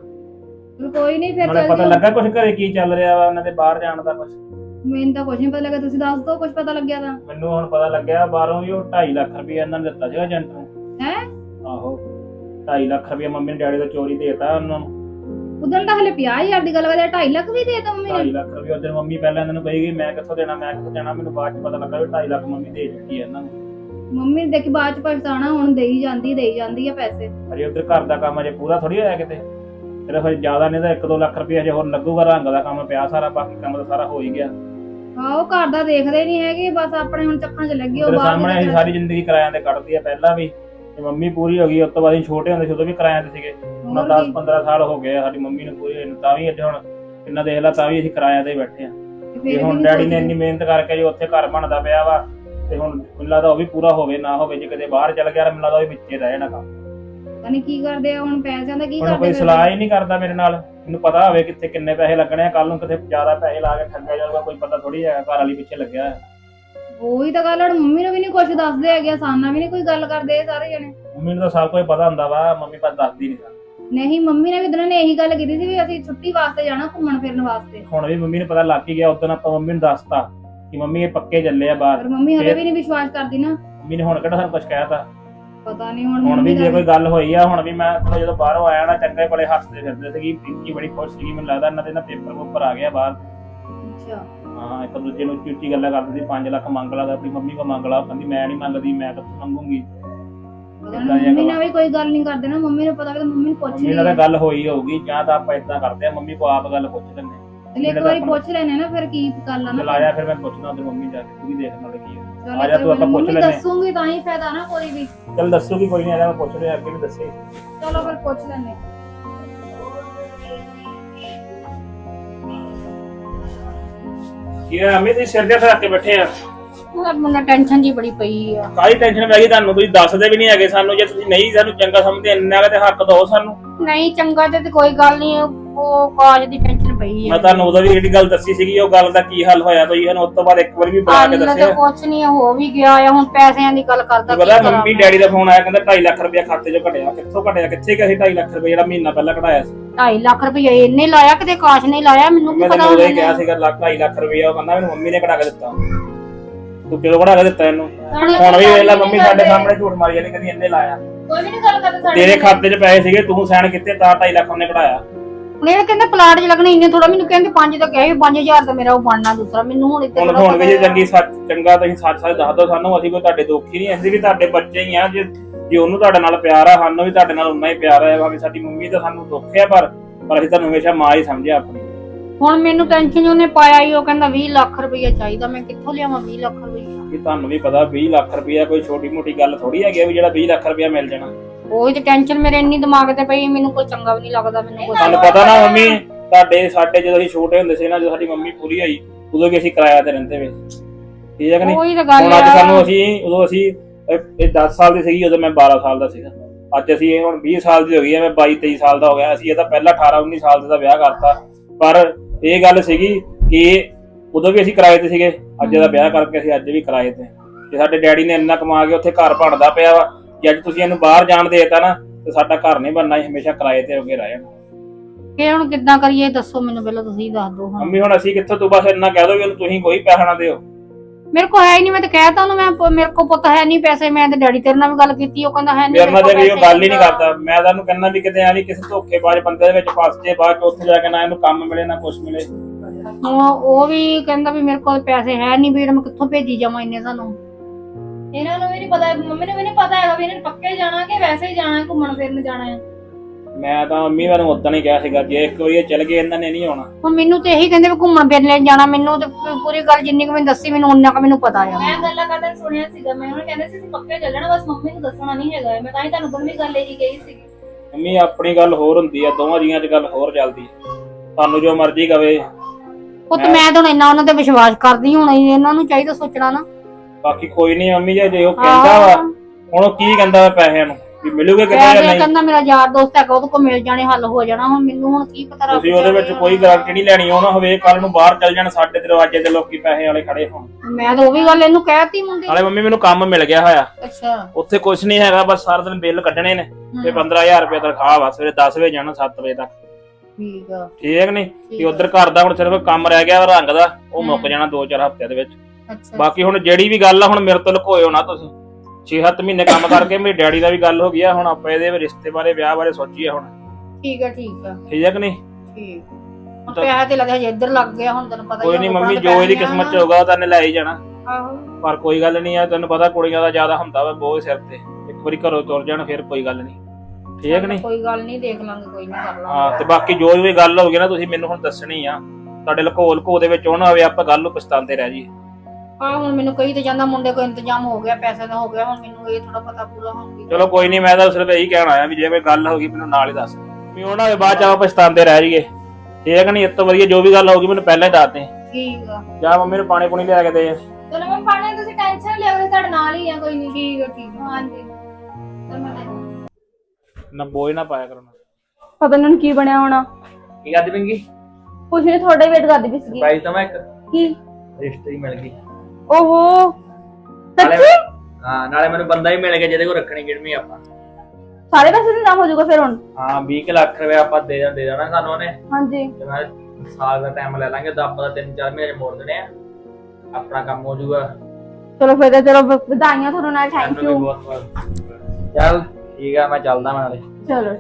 ਕੋਈ ਨਹੀਂ ਫਿਰ ਚੱਲ ਪਤਾ। ਲੱਗਾ ਕੁਝ ਘਰੇ ਕੀ ਚੱਲ ਰਿਹਾ ਵਾ ਉਹਨਾਂ ਦੇ ਬਾਹਰ ਜਾਣ ਦਾ ਕੁਝ ਮੈਨੂੰ ਤਾਂ ਕੁਝ ਨਹੀਂ ਪਤਾ ਲੱਗਾ ਤੁਸੀਂ ਦੱਸ ਦੋ ਕੁਝ ਪਤਾ ਲੱਗਿਆ ਤਾਂ। ਮੈਨੂੰ ਹੁਣ ਪਤਾ ਲੱਗਿਆ ਬਾਹਰੋਂ ਵੀ ਉਹ 2.5 ਲੱਖ ਰੁਪਇਆ ਇਹਨਾਂ ਨੇ ਦਿੱਤਾ ਸੀਗਾ ਏਜੰਟ ਨੂੰ। ਹੈ? ਆਹੋ। 2.5 ਲੱਖ ਰੁਪਇਆ ਮੰਮੀ ਨੇ ਡੈਡੀ ਤੋਂ ਚੋਰੀ ਦੇਤਾ ਉਹਨਾਂ ਨੂੰ। ਉਦੋਂ ਤਾਂ ਹਲੇ 50000 ਦੀ ਗੱਲ ਕਰਦੇ 2.5 ਲੱਖ ਵੀ ਦੇ ਤਾ ਮੰਮੀ ਨੇ। 2.5 ਲੱਖ ਰੁਪਇਆ ਉਦੋਂ ਮੰਮੀ ਪਹਿਲਾਂ ਇਹਨਾਂ ਨੂੰ ਕਹੇਗੀ ਮੈਂ ਕਿੱਥੋਂ ਦੇਣਾ ਮੈਂ ਕਿੱਥੋਂ ਦੇਣਾ ਮੈਨੂੰ ਬਾਅਦ ਚ ਪਤਾ ਲੱਗਾ ਵੀ 2.5 ਲੱਖ ਮੰਮੀ ਦੇ ਚੁੱਕੀ ਹੈ ਇਹਨਾਂ ਨੂੰ। ਮੰਮੀ ਨੇ ਦੇਖੀ ਬਾਅਦ ਚ ਪਛਤਾਣਾ ਹੁਣ ਦੇਈ ਜਾਂਦੀ ਦੇਈ ਜਾਂਦੀ ਆ ਪੈਸੇ। ਅਜੇ ਉਧਰ ਘਰ ਦਾ ਕੰਮ ਅਜੇ ਪੂਰਾ ਥੋੜੀ ਹੋਇਆ ਕਿਤੇ? ਸਿਰਫ ਅਜੇ ਜ਼ਿਆਦਾ ਨਹੀਂ ਤਾਂ 1-2 ਲੱਖ ਰੁਪਇਆ ਅਜੇ ਹੋਰ ਲੱਗੂਗਾ ਰੰਗ ਦਾ ਕੰਮ ਪਿਆ ਸਾਰਾ ਬਾਕੀ ਕੰਮ ਤਾਂ ਸਾਰਾ ਹੋ ਹੀ ਗਿਆ। ਆਹੋ ਘਰ ਦਾ ਦੇਖਦੇ ਨਹੀਂ ਹੈਗੇ ਬਸ ਆਪਣੇ ਹੁਣ ਚੱਕਾਂ 'ਚ ਲੱਗੇ ਉਹ ਤੇਰੇ ਬਾਹਰ ਸਾਹਮਣੇ ਦੇ ਅਸੀਂ ਸਾਰੀ ਜ਼ਿੰਦਗੀ ਕਿਰਾਇਆਂ ਤੇ ਕੱਢਦੀ ਆ ਪਹਿਲਾਂ ਵੀ। ਤੇ ਮੰਮੀ ਪੂਰੀ ਹੋ ਗਈ ਉਸ ਤੋਂ ਬਾਅਦ ਅਸੀਂ ਛੋਟੇ ਹੁੰਦੇ ਸੀ ਉਦੋਂ ਵੀ ਕਿਰਾਇਆਂ ਤੇ ਸੀਗੇ ਹੁਣ ਹੋਰ 10 ਕੀ। 15 ਸਾਲ ਹੋ ਗਏ ਆ ਸਾਡੀ ਮੰਮੀ ਨੂੰ ਪੂਰੀ ਹੋਈ ਨੂੰ, ਤਾਂ ਵੀ ਅੱਜ ਹੁਣ ਕਿੰਨਾ ਦੇਖ ਲਾ ਤਾਂ ਵੀ ਅਸੀਂ ਕਿਰਾਇਆਂ ਤੇ ਹੀ ਬੈਠੇ ਆ ਫਿਰ ਹੁਣ ਡੈਡੀ ਨੇ। ਇੰਨੀ ਮਿਹਨਤ ਕਰਕੇ ਜੇ ਉੱਥੇ ਘਰ ਬਣਦਾ ਪਿਆ ਵਾ ਤੇ ਹੁਣ ਮੈਨੂੰ ਲੱਗਦਾ ਉਹ ਵੀ ਪੂਰਾ ਹੋਵੇ ਨਾ ਹੋਵੇ ਜੇ ਕਿਤੇ ਬਾਹਰ ਚਲ ਗਿਆ ਤਾਂ ਮੈਨੂੰ ਲੱਗਦਾ ਉਹ ਵੀ ਵਿੱਚੇ ਰਹਿ ਜਾਣਾ ਕੰਮ ਪਤਾ ਨੀ ਕੀ ਕਰਦੇ ਆ ਹੁਣ ਪੈਸਿਆਂ ਦਾ ਕੀ ਹੁਣ ਕਰਦੇ ਕੋਈ ਫਿਰ? ਸਲਾਹ ਹੀ ਨਹੀਂ ਕਰਦਾ ਮੇਰੇ ਨਾਲ ਮੈਨੂੰ ਪਤਾ ਹੋਵੇ ਕਿੱਥੇ ਕਿੰਨੇ ਪੈਸੇ ਲੱਗਣੇ ਆ ਕੱਲ ਨੂੰ ਕਿਤੇ ਜ਼ਿਆਦਾ ਪੈਸੇ ਲਾ ਕੇ ਠੱਗਿਆ ਜਾਊਗਾ ਕੋਈ ਪਤਾ ਥੋੜੀ ਹੈਗਾ ਘਰ ਵਾਲੀ ਪਿੱਛੇ ਲੱਗਿਆ ਹੈ ਉਹੀ ਤਾਂ ਗੱਲ ਹੁਣ ਮੰਮੀ ਨੂੰ ਵੀ ਨਹੀਂ ਕੁਝ ਦੱਸਦੇ ਹੈਗੇ ਸਾਨਾ ਵੀ ਨਹੀਂ ਕੋਈ ਗੱਲ ਕਰਦੇ ਇਹ ਸਾਰੇ ਜਣੇ। ਮੰਮੀ ਨੂੰ ਤਾਂ ਸਭ ਕੁਝ ਪਤਾ ਹੁੰਦਾ ਵਾ ਮੰਮੀ ਪਰ ਦੱਸਦੀ ਨਹੀਂ ਨਹੀਂ ਮੰਮੀ ਨੇ ਵੀ ਦਿਨਾਂ ਨੇ ਇਹੀ ਗੱਲ ਕੀਤੀ ਸੀ ਵੀ ਅਸੀਂ ਛੁੱਟੀ ਵਾਸਤੇ ਜਾਣਾ ਘੁੰਮਣ ਫਿਰਨ ਵਾਸਤੇ। ਹੁਣ ਵੀ ਮੰਮੀ ਨੂੰ ਪਤਾ ਲੱਗ ਹੀ ਗਿਆ ਉਦੋਂ ਆਪਾਂ ਮੰਮੀ ਨੂੰ ਦੱਸਤਾ ਕਿ ਮੰਮੀ ਇਹ ਪੱਕੇ ਚੱਲੇ ਆ ਬਾਹਰ। ਪਰ ਮੰਮੀ ਹਲੇ ਵੀ ਨਹੀਂ ਵਿਸ਼ਵਾਸ ਕਰਦੀ ਨਾ। ਮੰਮੀ ਨੇ ਹੁਣ ਕਿਹੜਾ ਸਾਨੂੰ ਕੁਝ ਕਹਿਤਾ? ਪਤਾ ਨਹੀਂ ਹੁਣ ਹੁਣ ਮੰਮੀ ਵੀ ਜੇ ਦਾ ਕੋਈ ਗੱਲ ਹੋਈ ਆ ਹੁਣ ਵੀ ਮੈਂ ਥੋੜਾ ਜਦੋਂ ਬਾਹਰੋਂ ਆਇਆ ਨਾ ਚੰਗੇ ਬੜੇ ਹੱਸਦੇ ਫਿਰਦੇ ਸੀਗੀ ਪਿੰਕੀ ਬੜੀ ਖੁਸ਼ ਸੀਗੀ ਮੈਨੂੰ ਲੱਗਦਾ ਇਹਨਾਂ ਦੇ ਨਾ ਪੇਪਰ ਪੂਪਰ ਆ ਗਿਆ ਬਾਹਰ। ਅੱਛਾ। ਹਾਂ ਇੱਕ ਦੂਜੇ ਨੂੰ ਉੱਚੀ ਉੱਚੀ ਗੱਲਾਂ ਕਰਦੇ ਸੀ 5 ਲੱਖ ਮੰਗ ਲਾ ਆਪਣੀ ਮੰਮੀ ਕੋ ਮੰਗ ਲਾ ਕਹਿੰਦੀ ਮੈਂ ਨਹੀਂ ਮੰਗਦੀ ਮੈਂ ਕਿੱਥੋਂ ਮੰਗੂੰਗੀ? ਏਦਾਂ ਦੀਆਂ ਮੰਮੀ ਨਾਲ ਵੀ ਕੋਈ ਗੱਲ ਨਹੀਂ ਕਰਦੇ ਨਾ ਮੰਮੀ ਨੂੰ ਪਤਾ ਕਿ ਮੰਮੀ ਨੂੰ ਪੁੱਛ ਮੰਮੀ ਲਈ ਨਾਲ ਤਾਂ ਗੱਲ ਹੋਈ ਹੋਊਗੀ ਜਾਂ ਤਾਂ ਆਪਾਂ ਇਦਾਂ ਕਰਦੇ ਆ ਮੰਮੀ ਕੋ ਆਪ ਗੱਲ ਪੁੱਛ ਲੈਂਦੇ ਤੇ ਇੱਕ ਵਾਰੀ ਪੁੱਛ ਲੈਣੇ ਨਾ ਫਿਰ ਕੀ ਗੱਲ ਆ ਨਾ। ਚਲਾਇਆ ਫਿਰ ਮੈਂ ਪੁੱਛਣਾ ਉਹਦੇ ਮੰਮੀ ਜਾ ਕੇ ਤੂੰ ਵੀ ਦੇਖ ਨਾਲੇ ਕੀ ਹੈ ਚਲੋ ਆ ਜਾ ਤੂੰ ਆਪਾਂ ਮੰਮੀ ਪੁੱਛ ਲੈਂਦੇ। ਦੱਸੂਗੀ ਤਾਂ ਹੀ ਫਾਇਦਾ ਨਾ ਕੋਈ ਵੀ। ਚਲ ਦੱਸੂਗੀ ਕੋਈ ਨਹੀਂ ਆਦਾ ਮੈਂ ਪੁੱਛ ਰਿਹਾ ਅੱਗੇ ਵੀ ਦੱਸੇ। ਚਲੋ ਫਿਰ ਪੁੱਛ ਲੈਣੇ ਕੀ ਹੈ ਅਮੀ ਤੁਸੀਂ ਸਿਰ ਦੇ ਰੱਖ ਕੇ ਬੈਠੇ ਆ। ਉਹਦਾ ਮੈਨੂੰ ਟੈਨਸ਼ਨ ਜੀ ਬੜੀ ਪਈ ਆ। ਕਾਹਦੀ ਟੈਨਸ਼ਨ ਪੈ ਗਈ? ਤੁਹਾਨੂੰ ਤੁਸੀਂ ਦੱਸਦੇ ਵੀ ਨਹੀਂ ਹੈਗੇ ਸਾਨੂੰ। ਜੇ ਤੁਸੀਂ ਨਹੀਂ ਸਾਨੂੰ ਚੰਗਾ ਸਮਝਦੇ ਇੰਨਾ ਕੁ ਤੇ ਹੱਕ ਦਿਓ ਸਾਨੂੰ। ਨਹੀਂ ਚੰਗਾ ਤੇ ਤੇ ਕੋਈ ਗੱਲ ਨਹੀਂ। ਉਹ ਕਾਜ ਦੀ ਟੈਨਸ਼ਨ ਪਈ ਆ। ਮੈਂ ਤੁਹਾਨੂੰ ਉਦੋਂ ਵੀ ਜਿਹੜੀ ਗੱਲ ਦੱਸੀ ਸੀਗੀ ਉਹ ਗੱਲ ਦਾ ਕੀ ਹੱਲ ਹੋਇਆ ਤੁਸੀਂ ਇਹਨੂੰ ਉਸ ਤੋਂ ਬਾਅਦ ਇੱਕ ਵਾਰੀ ਵੀ ਬੁਲਾ ਕੇ ਹਾਲ ਤਾਂ ਦੱਸਿਆ ਕੁਛ ਨਹੀਂ ਹੋ ਵੀ ਗਿਆ ਆ ਹੁਣ ਪੈਸਿਆਂ ਦੀ ਗੱਲ ਕਰਦਾ ਤੁਹਾਨੂੰ ਪਤਾ ਮੰਮੀ ਡੈਡੀ ਦਾ ਫੋਨ ਆਇਆ ਕਹਿੰਦਾ 2.5 ਲੱਖ ਰੁਪਇਆ ਖਾਤੇ 'ਚੋਂ ਘਟਿਆ। ਕਿੱਥੋਂ ਘਟਿਆ? ਕਿੱਥੇ ਗਿਆ ਸੀ 2.5 ਲੱਖ ਰੁਪਇਆ ਜਿਹੜਾ ਮਹੀਨਾ ਪਹਿਲਾਂ ਕਢਾਇਆ ਸੀ? 2.5 ਲੱਖ ਰੁਪਏ ਇਹਨੇ ਲਾਇਆ ਕਿਤੇ ਕਾਸ਼ ਨਹੀਂ ਲਾਇਆ ਮੈਨੂੰ ਕੀ ਮੈਂ ਪਤਾ ਤੈਨੂੰ ਹੀ ਉਹਨੇ- ਕਿਹਾ ਸੀਗਾ ਲੱਖ 2.5 ਲੱਖ ਰੁਪਇਆ ਉਹ ਕਹਿੰਦਾ ਮੈਨੂੰ ਮੰਮੀ ਨੇ ਕਢਾ ਕੇ ਦਿੱਤਾ। ਤੂੰ ਕਿਉਂ ਕਢਾ ਕੇ ਦਿੱਤਾ ਇਹਨੂੰ? ਹੁਣ ਵੀ ਵੇਖ ਲੈ ਮੰਮੀ ਸਾਡੇ ਸਾਹਮਣੇ ਝੂਠ ਮਾਰੀ ਜਾਂਦੀ ਕਦੀ ਇਹਨੇ ਲਾਇਆ। ਕੋਈ ਵੀ ਨਹੀਂ ਗੱਲ ਕਰਦੇ ਸਾਡੇ ਤੇਰੇ ਖਾਤੇ 'ਚ ਪੈਸੇ ਸੀਗੇ ਤੂੰ ਸਾਈਨ ਕੀਤੇ ਤਾਂ 2.5 ਲੱਖ ਉਹਨੇ ਕਢਾਇਆ। ਹੁਣ ਇਹ ਕਹਿੰਦੇ ਪਲਾਟ 'ਚ ਲੱਗਣੇ ਇੰਨੇ ਥੋੜਾ ਮੈਨੂੰ ਕਹਿੰਦੇ 5 ਤਾਂ ਕਹੇ 5000 ਤਾਂ ਮੇਰਾ ਉਹ ਬਣਨਾ ਦੂਸਰਾ ਮੈਨੂੰ ਹੁਣ ਇੱਥੇ ਹੁਣ ਹੁਣ ਵੀ ਜੇ। ਚੰਗੀ ਸੱਚ ਚੰਗਾ ਤੁਸੀਂ ਸੱਚ ਸੱਚ ਦੱਸ ਦਿਓ ਸਾਨੂੰ ਅਸੀਂ ਕੋਈ ਤੁਹਾਡੇ ਦੁੱਖ ਨਹੀਂ ਅਸੀਂ ਵੀ ਤੁਹਾਡੇ ਬੱਚੇ ਹੀ ਆ ਜੇ ਜੇ ਉਹਨੂੰ ਤੁਹਾਡੇ ਨਾਲ ਪਿਆਰ ਆ ਸਾਨੂੰ ਵੀ ਤੁਹਾਡੇ ਨਾਲ ਉਨਾ ਹੀ ਪਿਆਰ ਹੈ ਭਾਵੇਂ ਸਾਡੀ ਮੰਮੀ ਤਾਂ ਸਾਨੂੰ ਦੁੱਖ ਹੈ ਪਰ ਪਰ ਅਸੀਂ ਤੁਹਾਨੂੰ ਹਮੇਸ਼ਾ ਮਾਂ ਹੀ ਸਮਝਿਆ ਆਪਣੀ ਹੁਣ ਮੈਨੂੰ ਟੈਨਸ਼ਨ ਉਹਨੇ ਪਾਇਆ ਹੀ ਉਹ ਕਹਿੰਦਾ 20 ਲੱਖ ਰੁਪਈਆ ਚਾਹੀਦਾ ਮੈਂ ਕਿੱਥੋਂ ਲਿਆਵਾਂ 20 ਲੱਖ ਰੁਪਈਆ ਕਿ ਤੁਹਾਨੂੰ ਵੀ ਪਤਾ 20 ਲੱਖ ਰੁਪਇਆ ਕੋਈ ਛੋਟੀ ਮੋਟੀ ਗੱਲ ਥੋੜੀ ਹੈਗੀ ਆ ਵੀ ਜਿਹੜਾ 20 ਲੱਖ ਰੁਪਇਆ ਮਿਲ ਜਾਣਾ ਉਹੀ ਤੇ ਟੈਨਸ਼ਨ ਮੇਰੇ ਇੰਨੀ ਦਿਮਾਗ ਤੇ ਪਈ ਮੈਨੂੰ ਕੋਈ ਚੰਗਾ ਵੀ ਨਹੀਂ ਲੱਗਦਾ ਮੈਨੂੰ ਕੁਛ। ਤੁਹਾਨੂੰ ਪਤਾ ਨਾ ਮੰਮੀ ਤੁਹਾਡੇ ਸਾਡੇ ਜਦੋਂ ਅਸੀਂ ਛੋਟੇ ਹੁੰਦੇ ਸੀ ਨਾ ਜਦੋਂ ਸਾਡੀ ਮੰਮੀ ਪੂਰੀ ਹੋਈ ਉਦੋਂ ਵੀ ਅਸੀਂ ਕਿਰਾਇਆ ਤੇ ਰਹਿੰਦੇ ਵੇ। ਠੀਕ ਹੈ ਕਿ ਨਹੀਂ? ਉਹੀ ਤਾਂ ਗੱਲ ਹੁਣ ਅੱਜ ਸਾਨੂੰ ਅਸੀਂ ਉਦੋਂ ਅਸੀਂ ਇਹ- ਇਹ 10 ਸਾਲ ਦੀ ਸੀਗੀ ਉਦੋਂ ਮੈਂ 12 ਸਾਲ ਦਾ ਸੀਗਾ। ਅੱਜ ਅਸੀਂ ਇਹ ਹੁਣ 20 ਸਾਲ ਦੀ ਹੋ ਗਈ ਹੈ ਮੈਂ 22 23 ਸਾਲ ਦਾ ਹੋ ਗਿਆ। ਅਸੀਂ ਇਹਦਾ ਪਹਿਲਾਂ 18 19 ਸਾਲ ਦਾ ਵਿਆਹ ਕਰਤਾ। ਪਰ ਇਹ ਗੱਲ ਸੀਗੀ ਕਿ ਉਦੋਂ ਵੀ ਅਸੀਂ ਕਿਰਾਏ ਤੇ ਸੀਗੇ। ਅੱਜ ਇਹਦਾ ਵਿਆਹ ਕਰਕੇ ਅਸੀਂ ਅੱਜ ਵੀ ਕਿਰਾਏ ਤੇ। ਜੇ ਸਾਡੇ ਡੈਡੀ ਨੇ ਇੰਨਾ ਕਮਾ ਕੇ ਉੱਥੇ ਘਰ ਬਣਦਾ ਪਿਆ ਵਾ। ਜੇ ਅੱਜ ਤੁਸੀਂ ਇਹਨੂੰ ਬਾਹਰ ਜਾਣ ਦੇਤਾ ਨਾ ਤੇ ਸਾਡਾ ਘਰ ਨਹੀਂ ਬਣਨਾ ਹਮੇਸ਼ਾ ਕਿਰਾਏ ਤੇ ਕੇ ਰਹਿ ਜਾਣਾ ਕਿ ਹੁਣ ਕਿੱਦਾਂ ਕਰੀਏ ਦੱਸੋ ਮੈਨੂੰ ਪਹਿਲਾਂ ਤੁਸੀਂ ਦੱਸ ਦਿਓ ਹਾਂ। ਮੰਮੀ ਹੁਣ ਅਸੀਂ ਕਿੱਥੋਂ ਤੂੰ ਬਸ ਇੰਨਾ ਕਹਿ ਦੋ ਵੀ ਉਹਨੂੰ ਤੁਸੀਂ ਕੋਈ ਪੈਸਾ ਨਾ ਦਿਓ। ਮੇਰੇ ਕੋਲ ਹੈ ਹੀ ਨਹੀਂ ਮੈਂ ਤਾਂ ਕਹਿਤਾ ਉਹਨੂੰ ਮੈਂ ਪ- ਮੇਰੇ ਕੋਲ ਪੁੱਤ ਹੈ ਨਹੀਂ ਪੈਸੇ ਮੈਂ ਤੇ ਡੈਡੀ ਤੇਰੇ ਨਾਲ ਵੀ ਗੱਲ ਕੀਤੀ ਉਹ ਕਹਿੰਦਾ ਹੈ ਨਹੀਂ ਮੇਰੇ ਨਾਲ ਤਾਂ ਕੋਈ ਉਹ ਗੱਲ ਹੀ ਨਹੀਂ ਕਰਦਾ। ਮੈਂ ਤਾਂ ਉਹਨੂੰ ਕਹਿੰਦਾ ਵੀ ਕਿਤੇ ਐ ਨਹੀਂ ਕਿਸੇ ਧੋਖੇਬਾਜ਼ ਬੰਦੇ ਦੇ ਵਿੱਚ ਫਸ ਜੇ ਬਾਅਦ ਚ ਉੱਥੇ ਜਾ ਕੇ ਨਾ ਇਹਨੂੰ ਕੰਮ ਮਿਲੇ ਨਾ ਕੁਝ ਮਿਲੇ। ਉਹ ਉਹ ਵੀ ਕਹਿੰਦਾ ਵੀ ਮੇਰੇ ਕੋਲ ਪੈਸੇ ਹੈ ਨਹੀਂ ਵੀਰ ਮੈਂ ਕਿੱਥੋਂ ਭੇਜੀ ਜਾਵਾਂ ਇੰਨੇ ਸਾਨੂੰ। ਇਹਨਾਂ ਨੂੰ ਵੀ ਨਹੀਂ ਪਤਾ ਮੰਮੀ ਨੂੰ ਵੀ ਨਹੀਂ ਪਤਾ ਹੈਗਾ ਵੀ ਇਹਨਾਂ ਨੇ ਪੱਕੇ ਜਾਣਾ ਕਿ ਵੈਸੇ ਹੀ ਜਾਣਾ ਘੁੰਮਣ ਫਿਰਨ ਜਾਣਾ ਹੈ। ਮੈਂ ਤਾਂ ਮੰਮੀ ਮੈਨੂੰ ਉਦੋਂ ਹੀ ਕਿਹਾ ਸੀਗਾ ਜੇ ਇੱਕ ਵਾਰੀ ਇਹ ਚਲ ਗਏ ਇਹਨਾਂ ਨੇ ਨਹੀਂ ਆਉਣਾ। ਹੁਣ ਮੈਨੂੰ ਤੇ ਇਹੀ ਕਹਿੰਦੇ ਵੀ ਘੁੰਮਣ ਫਿਰਨ ਲੈ ਜਾਣਾ ਮੈਨੂੰ ਤੇ ਪੂ- ਪੂਰੀ ਗੱਲ ਜਿੰਨੀ ਕੁ ਮੈਨੂੰ ਦੱਸੀ ਮੈਨੂੰ ਉਨਾ ਕੁ ਮੈਨੂੰ ਪਤਾ ਆ। ਮੈਂ ਗੱਲਾਂ ਕਰਦਾ ਸੁਣਿਆ ਸੀਗਾ ਮੈਂ ਉਹਨਾਂ ਕਹਿੰਦੇ ਸੀ ਅਸੀਂ ਪੱਕੇ ਚੱਲਣਾ ਬਸ ਮੰਮੀ ਨੂੰ ਦੱਸਣਾ ਨਹੀਂ ਹੈਗਾ। ਮੈਂ ਤਾਂ ਹੀ ਤੁਹਾਨੂੰ ਦੋਵੇਂ ਗੱਲ ਇਹੀ ਕਹੀ ਸੀਗੀ। ਮੰਮੀ ਆਪਣੀ ਗੱਲ ਹੋਰ ਹੁੰਦੀ ਆ ਦੋਵਾਂ ਜੀਆਂ 'ਚ ਗੱਲ ਹੋਰ ਚੱਲਦੀ ਆ। ਤੁਹਾਨੂੰ ਜੋ ਮਰਜ਼ੀ ਕਵੇ। ਉਹ ਤੇ ਮੈਂ ਤਾਂ ਹੁਣ ਇੰਨਾ ਉਹਨਾਂ ਤੇ ਵਿਸ਼ਵਾਸ ਕਰਦੀ ਹੁਣ ਇਹਨਾਂ ਨੂੰ ਚਾਹੀਦਾ ਸੋਚਣਾ ਨਾ। ਬਾਕੀ ਕੋਈ ਨਹੀਂ ਮੰਮੀ ਜੇ ਜੇ ਉਹ ਕਹਿੰਦਾ ਵਾ ਹੁਣ ਉਹ ਕੀ ਕਹਿੰਦਾ ਵਾ ਪੈਸਿਆਂ ਨੂੰ? ਵੀ ਮਿਲੂਗੇ ਕਿਤੇ ਜਾਂ ਨਹੀਂ? ਕਹਿੰਦਾ ਮੇਰਾ ਯਾਰ ਦੋਸਤ ਹੈਗਾ ਉਹਦੇ ਕੋਲ ਮਿਲ ਜਾਣੇ ਹੱਲ ਹੋ ਜਾਣਾ ਹੁਣ ਮੈਨੂੰ ਹੁਣ ਕੀ ਪਤਾ ਰੱਬ ਤੁਸੀਂ ਉਹਦੇ ਵਿੱਚ ਕੋਈ ਗਾਰੰਟੀ ਨਹੀਂ ਲੈਣੀ ਉਹ ਨਾ ਹੋਵੇ ਕੱਲ ਨੂੰ ਬਾਹਰ ਚੱਲ ਜਾਣ ਸਾਡੇ ਦਰਵਾਜ਼ੇ ਤੇ ਲੋਕੀ ਪੈਸੇ ਵਾਲੇ ਖੜੇ ਹੋਣ। ਮੈਂ ਤਾਂ ਉਹ ਵੀ ਗੱਲ ਇਹਨੂੰ ਕਹਿਤੀ ਮੁੰਡੇ। ਨਾਲੇ ਮੰਮੀ ਮੈਨੂੰ ਕੰਮ ਮਿਲ ਗਿਆ ਹੋਇਆ। ਅੱਛਾ। ਉੱਥੇ ਕੁਝ ਨਹੀਂ ਹੈਗਾ ਬਸ ਸਾਰਾ ਦਿਨ ਬਿੱਲ ਕੱਢਣੇ ਨੇ ਤੇ 15000 ਰੁਪਏ ਤਨਖਾਹ ਵਾ ਸਵੇਰੇ 10 ਵਜੇ ਜਾਣਾ 7 ਵਜੇ ਤੱਕ। ਠੀਕ ਆ। ਠੀਕ ਨਹੀਂ? ਤੇ ਉਧਰ ਘਰ ਦਾ ਹੁਣ ਸਿਰਫ ਕੰਮ ਰਹਿ ਗਿਆ ਰੰਗ ਦਾ ਉਹ ਮੁੱਕ ਜਾਣਾ 2-4 ਹਫ਼ਤਿਆਂ ਦੇ ਵਿੱਚ। ਅੱਛਾ ਬਾਕੀ ਹੁਣ ਜਿਹੜੀ ਵੀ ਗੱਲ ਆ ਹੁਣ ਮੇਰੇ ਤੋਂ ਲੁਕੋਇਓ ਨਾ ਤੁਸੀਂ। 6-7 ਮਹੀਨੇ ਕੰਮ ਕਰਕੇ ਮੇਰੀ ਡੈਡੀ ਦਾ ਵੀ ਗੱਲ ਹੋ ਗਈ ਆ ਹੁਣ ਆਪਾਂ ਇਹਦੇ ਰਿਸ਼ਤੇ ਬਾਰੇ ਵਿਆਹ ਬਾਰੇ ਸੋਚੀਏ ਹੁਣ। ਠੀਕ ਆ ਠੀਕ ਆ। ਠੀਕ ਹੈ ਕਿ ਨਹੀਂ? ਠੀਕ। ਹੁਣ ਪੈਸੇ ਤੇ ਲੱਗੇ ਹਜੇ ਇੱਧਰ ਲੱਗ ਗਿਆ ਹੁਣ ਤੈਨੂੰ ਪਤਾ ਹੀ ਕੋਈ ਆ, ਨਹੀਂ ਮੰਮੀ ਜੋ ਇਹਦੀ ਕਿਸਮਤ ਚ ਹੋਗਾ ਉਹ ਤਾਂ ਇਹਨੇ ਲੈ ਹੀ ਜਾਣਾ। ਆਹੋ। ਪਰ ਕੋਈ ਗੱਲ ਨਹੀਂ ਆ ਤੈਨੂੰ ਪਤਾ ਕੁੜੀਆਂ ਦਾ ਜ਼ਿਆਦਾ ਹੁੰਦਾ ਵਾ ਬੋਝ ਸਿਰ ਤੇ। ਇੱਕ ਵਾਰੀ ਘਰੋਂ ਤੁਰ ਜਾਣ ਫਿਰ ਕੋਈ ਗੱਲ ਨਹੀਂ। ਠੀਕ ਹੈ ਕਿ ਨਹੀਂ? ਕੋਈ ਗੱਲ ਨਹੀਂ ਦੇਖ ਲਾਂਗੇ ਕੋਈ ਨਹੀਂ ਕਰ ਲਾਂਗੇ। ਹਾਂ ਤੇ ਬਾਕੀ ਜੋ ਵੀ ਗੱਲ ਹੋਊਗੀ ਨਾ ਤੁਸੀਂ ਮੈਨੂੰ ਹੁਣ ਦੱਸਣੀ ਆ। ਤੁਹਾਡੇ ਲਕੋ ਲਕੋ ਦੇ ਵਿੱਚ ਨਾ ਹੋਵੇ ਆਪਾਂ ਗੱਲ ਨੂੰ ਪਛਤਾਉਂਦੇ ਰਹਿ ਜੀ ਆ ਹੁਣ ਮੈਨੂੰ ਕਹੀ ਤੇ ਜਾਂਦਾ ਮੁੰਡੇ ਕੋਲ ਇੰਤਜ਼ਾਮ ਹੋ ਗਿਆ ਪੈਸੇ ਦਾ ਹੋ ਗਿਆ ਹੁਣ ਮੈਨੂੰ ਇਹ ਥੋੜਾ ਪਤਾ ਪੂਰਾ ਹੋਣ ਚਲੋ ਕੋਈ ਨਹੀਂ ਮੈਂ ਤਾਂ ਸਿਰਫ ਇਹੀ ਕਹਿਣ ਆਇਆ ਵੀ ਜੇ ਕੋਈ ਗੱਲ ਹੋਗੀ ਮੈਨੂੰ ਨਾਲ ਹੀ ਦੱਸ। ਵੀ ਉਹਨਾਂ ਦੇ ਬਾਅਦ ਚ ਆਪਾਂ ਪਛਤਾਉਂਦੇ ਰਹਿ ਜਾਈਏ। ਠੀਕ ਹੈ ਕਿ ਨਹੀਂ? ਤੋਂ ਵਧੀਆ ਜੋ ਵੀ ਗੱਲ ਹੋਊਗੀ ਮੈਨੂੰ ਪਹਿਲਾਂ ਹੀ ਦੱਸ ਦੇ। ਠੀਕ ਆ। ਜਾਂ ਮੰਮੀ ਨੂੰ ਪਾਣੀ ਪੂਣੀ ਲਿਆ ਕੇ ਦੇ। ਚਲੋ ਮੈਂ ਪਾਣੇ ਤੁਸੀਂ ਟੈਨਸ਼ਨ ਲਿਆ ਕਰੋ ਤੁਹਾਡੇ ਨਾਲ ਹੀ ਆ ਕੋਈ ਨਹੀਂ। ਠੀਕ ਆ ਠੀਕ ਆ। ਹਾਂਜੀ। ਚਲ ਮੈਂ ਲੈ- ਨਾ ਬੋਝ ਨਾ ਪਾਇਆ ਕਰੋ ਨਾ। ਪਤਾ ਨਹੀਂ ਕੀ ਬਣਿਆ ਹੋਣਾ। ਕੀ ਕਰਦੀ ਪਿੰਗੀ ਕੁਛ ਨਹੀਂ ਤੁਹਾਡਾ ਵੇਟ ਕਰਦੀ ਪਈ ਸੀਗੀ। ਬਾਈ ਤਾਂ ਮੈਂ ਇੱਕ। ਕੀ? ਰਿਸ਼ਤੇ ਹੀ ਮਿਲ ਗਈ ਓਹੋ ਸੱਚੀ? ਹਾਂ ਨਾਲੇ ਮੈਨੂੰ ਬੰਦਾ ਹੀ ਮਿਲ ਗਿਆ ਜਿਹਦੇ ਕੋਲ ਰੱਖਣੀ ਗਿਣਵੀਂ ਆਪਾਂ। ਸਾਰੇ ਪੈਸੇ ਦਾ ਹੋ ਜਾਊਗਾ ਫਿਰ ਹੁਣ? ਹਾਂ 20 ਕੁ ਲੱਖ ਰੁਪਏ ਆਪਾਂ ਦੇ ਦੇ ਦੇਣਾ ਸਾਨੂੰ ਉਹਨੇ। ਹਾਂਜੀ। ਤੇ ਮੈਂ ਸਾਲ ਦਾ ਟਾਈਮ ਲੈ ਲਾਂਗੇ ਤਾਂ ਆਪਾਂ ਤਾਂ 3-4 ਮਹੀਨੇ ਮੋੜ ਦੇਣੇ ਆ। ਆਪਣਾ ਕੰਮ ਹੋ ਜਾਊਗਾ। ਚਲੋ ਫਿਰ ਤਾਂ ਚਲੋ ਵਧਾਈਆਂ ਤੁਹਾਨੂੰ ਨਾਲ ਥੈਂਕ ਵੀ ਯੂ ਬਹੁਤ ਬਹੁਤ ਚੱਲ ਠੀਕ ਆ ਮੈਂ ਚੱਲਦਾ ਮੈਂ ਨਾਲੇ। ਚਲੋ